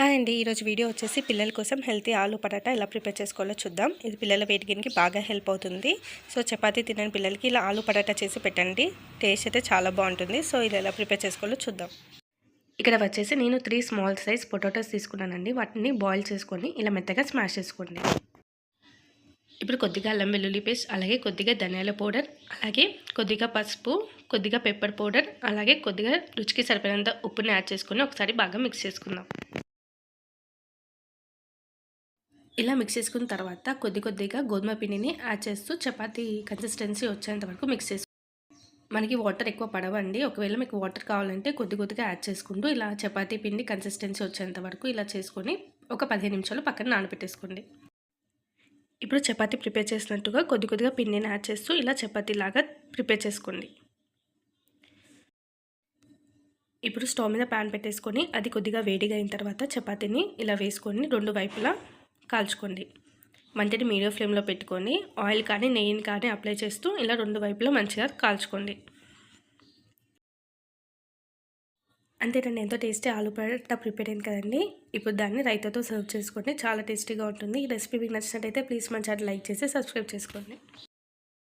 Hi అండి. ఈరోజు video వచ్చేసి పిల్లల కోసం హెల్తీ ఆలు పరాటా ఎలా ప్రిపేర్ చేసుకోవాలో చూద్దాం. ఇది పిల్లల వెయిట్ గెయిన్కి బాగా హెల్ప్ అవుతుంది. సో చపాతీ తినని పిల్లలకి ఇలా ఆలు పరాటా చేసి పెట్టండి. టేస్ట్ అయితే చాలా బాగుంటుంది. సో ఇది ఎలా ప్రిపేర్ చేసుకోవాలో చూద్దాం. ఇక్కడ వచ్చేసి నేను త్రీ స్మాల్ సైజ్ పొటాటోస్ తీసుకున్నానండి. వాటిని బాయిల్ చేసుకొని ఇలా మెత్తగా స్మాష్ చేసుకోండి. ఇప్పుడు కొద్దిగా అల్లం వెల్లుల్లి పేస్ట్ అలాగే కొద్దిగా ధనియాల పౌడర్ అలాగే కొద్దిగా పసుపు కొద్దిగా పెప్పర్ పౌడర్ అలాగే కొద్దిగా రుచికి సరిపడినంత ఉప్పుని యాడ్ చేసుకొని ఒకసారి బాగా మిక్స్ చేసుకుందాం. ఇలా మిక్స్ చేసుకున్న తర్వాత కొద్ది కొద్దిగా గోధుమ పిండిని యాడ్ చేస్తూ చపాతీ కన్సిస్టెన్సీ వచ్చేంత వరకు మిక్స్ చేసు మనకి వాటర్ ఎక్కువ పడవండి. ఒకవేళ మీకు వాటర్ కావాలంటే కొద్ది కొద్దిగా యాడ్ చేసుకుంటూ ఇలా చపాతీ పిండి కన్సిస్టెన్సీ వచ్చేంత వరకు ఇలా చేసుకొని ఒక పదిహేను నిమిషాలు పక్కన నానబెట్టేసుకోండి. ఇప్పుడు చపాతీ ప్రిపేర్ చేసినట్టుగా కొద్ది కొద్దిగా పిండిని యాడ్ చేస్తూ ఇలా చపాతీ లాగా ప్రిపేర్ చేసుకోండి. ఇప్పుడు స్టవ్ మీద ప్యాన్ పెట్టేసుకొని అది కొద్దిగా వేడిగా అయిన తర్వాత చపాతీని ఇలా వేసుకొని రెండు వైపులా కాల్చుకోండి. మంటని మీడియం ఫ్లేమ్లో పెట్టుకొని ఆయిల్ కానీ నెయ్యిని కానీ అప్లై చేస్తూ ఇలా రెండు వైపులా మంచిగా కాల్చుకోండి. అంతేనండి ఎంతో టేస్టీ ఆలు పరాటా ప్రిపేర్ అయింది కదండి. ఇప్పుడు దాన్ని రైతాతో సర్వ్ చేసుకోండి చాలా టేస్టీగా ఉంటుంది. ఈ రెసిపీ మీకు నచ్చినట్టయితే ప్లీజ్ మంచిగా లైక్ చేసి సబ్స్క్రైబ్ చేసుకోండి.